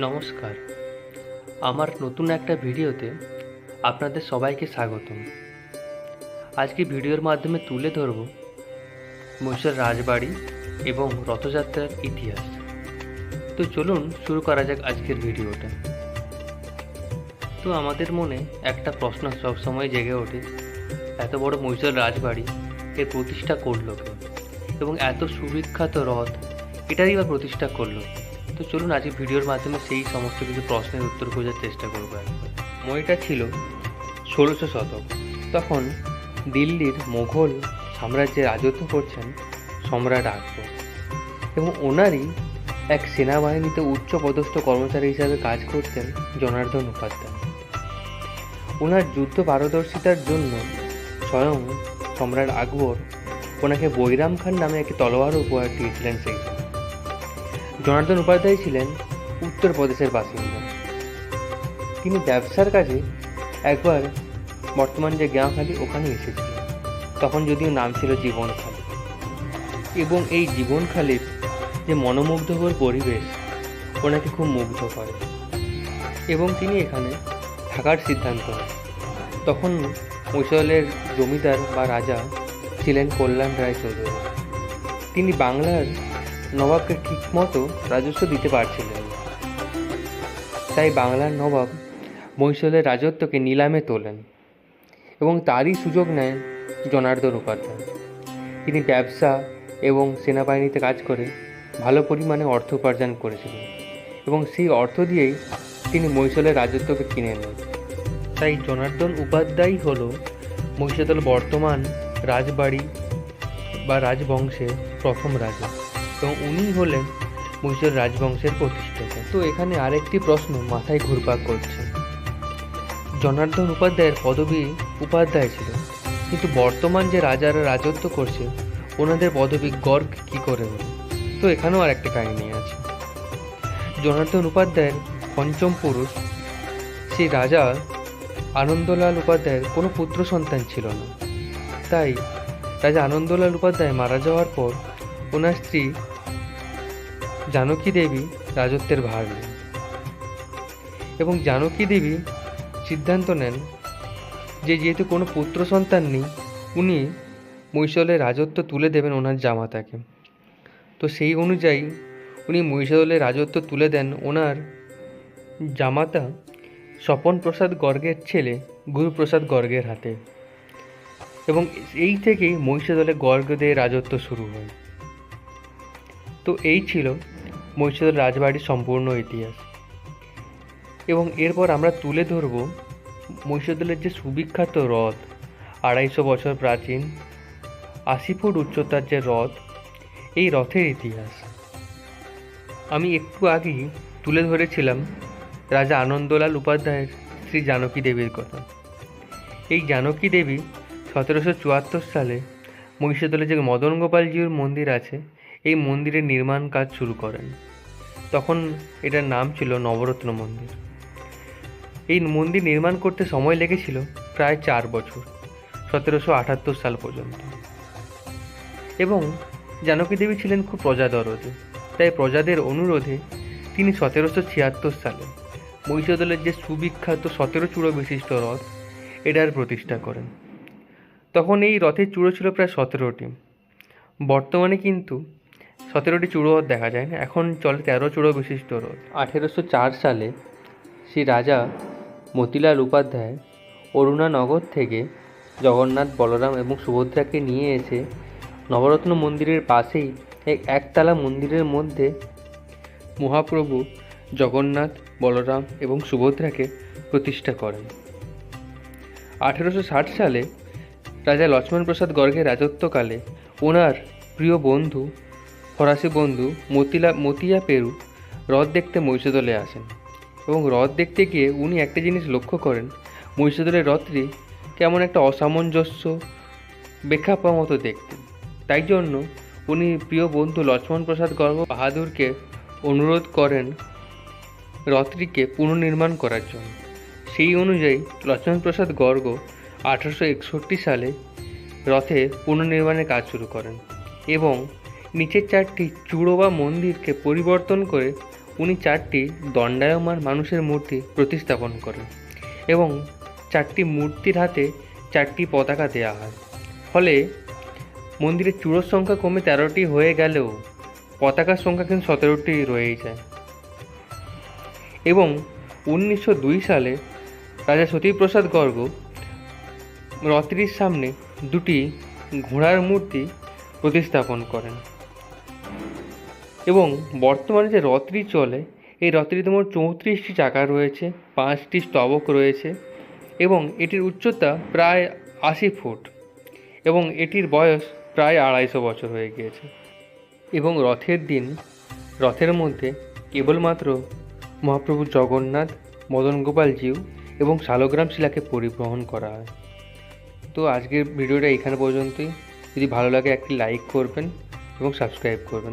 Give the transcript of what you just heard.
নমস্কার। আমার নতুন একটা ভিডিওতে আপনাদের সবাইকে স্বাগতম। আজকে ভিডিওর মাধ্যমে তুলে ধরব মহিষার রাজবাড়ি এবং রথযাত্রার ইতিহাস। তো চলুন শুরু করা যাক আজকের ভিডিওটা। তো আমাদের মনে একটা প্রশ্ন সবসময় জেগে ওঠে, এত বড় মহিষার রাজবাড়ি এর প্রতিষ্ঠা করল এবং এত সুবিখ্যাত রথ এটারই বা প্রতিষ্ঠা করল? তো চলুন, আজকে ভিডিওর মাধ্যমে সেই সমস্ত কিছু প্রশ্নের উত্তর খোঁজার চেষ্টা করব মইটা ছিল ষোলোশো শতক। তখন দিল্লির মোঘল সাম্রাজ্যে রাজত্ব করছেন সম্রাট আকবর এবং ওনারই এক সেনাবাহিনীতে উচ্চ পদস্থ কর্মচারী হিসাবে কাজ করতেন জনার্দন উপাধ্যায়। ওনার যুদ্ধ পারদর্শিতার জন্য স্বয়ং সম্রাট আকবর ওনাকে বৈরাম খান নামে একটি তলোয়ার উপহার দিয়েছিলেন সেই সময় জনার্দন উপাধ্যায় ছিলেন উত্তরপ্রদেশের বাসিন্দা। তিনি ব্যবসার কাজে একবার বর্তমান যে জ্ঞানখালি ওখানে এসেছিলেন। তখন যদিও নাম ছিল জীবনখালি এবং এই জীবনখালির যে মনোমুগ্ধকর পরিবেশ, ওনাকে খুব মুগ্ধ করে। এবং তিনি এখানে থাকার সিদ্ধান্ত নেন। তখন মৈশলের জমিদার বা রাজা ছিলেন কল্যাণ রায় চৌধুরী। তিনি বাংলার নবাবকে ঠিকমতো রাজস্ব দিতে পারছিলেন না। তাই বাংলার নবাব মহিষলের রাজত্বকে নিলামে তোলেন এবং তারই সুযোগ নেন জনার্দন উপাধ্যায়। তিনি ব্যবসা এবং সেনাবাহিনীতে কাজ করে ভালো পরিমাণে অর্থ উপার্জন করেছিলেন এবং সেই অর্থ দিয়েই তিনি মহিষলের রাজত্বকে কিনে নেন। তাই জনার্দন উপাধ্যায় হল মহিষাদল বর্তমান রাজবাড়ি বা রাজবংশের প্রথম রাজা। এবং উনি হলেন মহিষাদল রাজবংশের প্রতিষ্ঠাতা। তো এখানে আরেকটি প্রশ্ন মাথায় ঘুরপাক করছে। জনার্দন উপাধ্যায়ের পদবী উপাধ্যায় ছিল। কিন্তু বর্তমান যে রাজারা রাজত্ব করছে, ওনাদের পদবী গর্গ কি করে হলো? তো এখানেও আরেকটি কাহিনী আছে। জনার্দন উপাধ্যায়ের পঞ্চম পুরুষ, সেই রাজা আনন্দলাল উপাধ্যায়ের কোনো পুত্র সন্তান ছিল না। তাই রাজা আনন্দলাল উপাধ্যায় মারা যাওয়ার পর, ওনার স্ত্রী জানকী দেবী রাজত্বের ভার নেন। এবং জানকী দেবী সিদ্ধান্ত নেন যে যেহেতু কোনো পুত্র সন্তান নেই, উনি মহিষলের রাজত্ব তুলে দেবেন ওনার জামাতাকে। তো সেই অনুযায়ী উনি মহিষাদলের রাজত্ব তুলে দেন ওনার জামাতা স্বপন প্রসাদ গর্গের ছেলে গুরুপ্রসাদ গর্গের হাতে। এবং এই থেকেই মহিষাদলে গর্গদের রাজত্ব শুরু হয়। তো এই ছিল মহিষাদল রাজবাড়ির সম্পূর্ণ ইতিহাস। এবং এরপর আমরা তুলে ধরব মহিষাদলের যে সুবিখ্যাত রথ আড়াইশো বছর প্রাচীন আশি ফুট উচ্চতার যে রথ এই রথের ইতিহাস। আমি একটু আগেই তুলে ধরেছিলাম রাজা আনন্দলাল উপাধ্যায়ের শ্রী জানকী দেবীর কথা। এই জানকী দেবী সতেরোশো চুয়াত্তর সালে মহিষাদলে যে মদন গোপালজিউর মন্দির আছে এই মন্দিরের নির্মাণ কাজ শুরু করেন। তখন এটার নাম ছিল নবরত্ন মন্দির। এই মন্দির নির্মাণ করতে সময় লেগেছিল প্রায় চার বছর, সতেরোশো আটাত্তর সাল পর্যন্ত। এবং জানকী দেবী ছিলেন খুব প্রজাদরদী তাই প্রজাদের অনুরোধে তিনি সতেরোশো ছিয়াত্তর সালে মহিষাদলের যে সুবিখ্যাত সতেরো চূড়ো বিশিষ্ট রথ, এটার প্রতিষ্ঠা করেন। তখন এই রথের চূড়ো ছিল প্রায় সতেরোটি। বর্তমানে কিন্তু সতেরোটি চূড়ো রথ দেখা যায় না। এখন চলে তেরো চূড়ো বিশিষ্ট রথ আঠেরোশো চার সালে শ্রী রাজা মতিলাল উপাধ্যায় অরুণানগর থেকে জগন্নাথ, বলরাম এবং সুভদ্রাকে নিয়ে এসে নবরত্ন মন্দিরের পাশেই এক একতলা মন্দিরের মধ্যে মহাপ্রভু জগন্নাথ, বলরাম এবং সুভদ্রাকে প্রতিষ্ঠা করেন। আঠেরোশো ষাট সালে রাজা লক্ষ্মণ প্রসাদ গর্গের রাজত্বকালে ওনার প্রিয় বন্ধু ফরাসি বন্ধু মতিলা, মতিয়া পেরু হ্রদ দেখতে মহিষাদলে আসেন এবং হ্রদ দেখতে গিয়ে উনি একটা জিনিস লক্ষ্য করেন, মহিষাদলের রথটি কেমন একটা অসামঞ্জস্য, বেখাপা মতো দেখতে। তাই জন্য উনি প্রিয় বন্ধু লক্ষ্মণ প্রসাদ গর্গ বাহাদুরকে অনুরোধ করেন রথটিকে পুনর্নির্মাণ করার জন্য। সেই অনুযায়ী লক্ষ্মণ প্রসাদ গর্গ আঠারোশো একষট্টি সালে রথে পুনর্নির্মাণের কাজ শুরু করেন এবং নিচের চারটি চূড়ো বা মন্দিরকে পরিবর্তন করে উনি চারটি দণ্ডায়মান মানুষের মূর্তি প্রতিস্থাপন করেন এবং চারটি মূর্তির হাতে চারটি পতাকা দেওয়া হয়। ফলে মন্দিরের চূড়োর সংখ্যা কমে তেরোটি হয়ে গেলেও পতাকার সংখ্যা কিন্তু সতেরোটি রয়েই যায়। এবং উনিশশো দুই সালে রাজা সতীপ্রসাদ গর্গ রথটির সামনে দুটি ঘোড়ার মূর্তি প্রতিস্থাপন করেন। এবং বর্তমানে যে রথটি চলে, এই রথটিতে মোট চৌত্রিশটি চাকা রয়েছে, পাঁচটি স্তবক রয়েছে এবং এটির উচ্চতা প্রায় আশি ফুট এবং এটির বয়স প্রায় আড়াইশো বছর হয়ে গিয়েছে। এবং রথের দিন, রথের মধ্যে কেবলমাত্র মহাপ্রভু জগন্নাথ, মদন গোপাল জিউ এবং শালগ্রাম শিলাকে পরিবহন করা হয়। তো আজকের ভিডিওটা এখানে পর্যন্তই। যদি ভালো লাগে একটি লাইক করবেন এবং সাবস্ক্রাইব করবেন।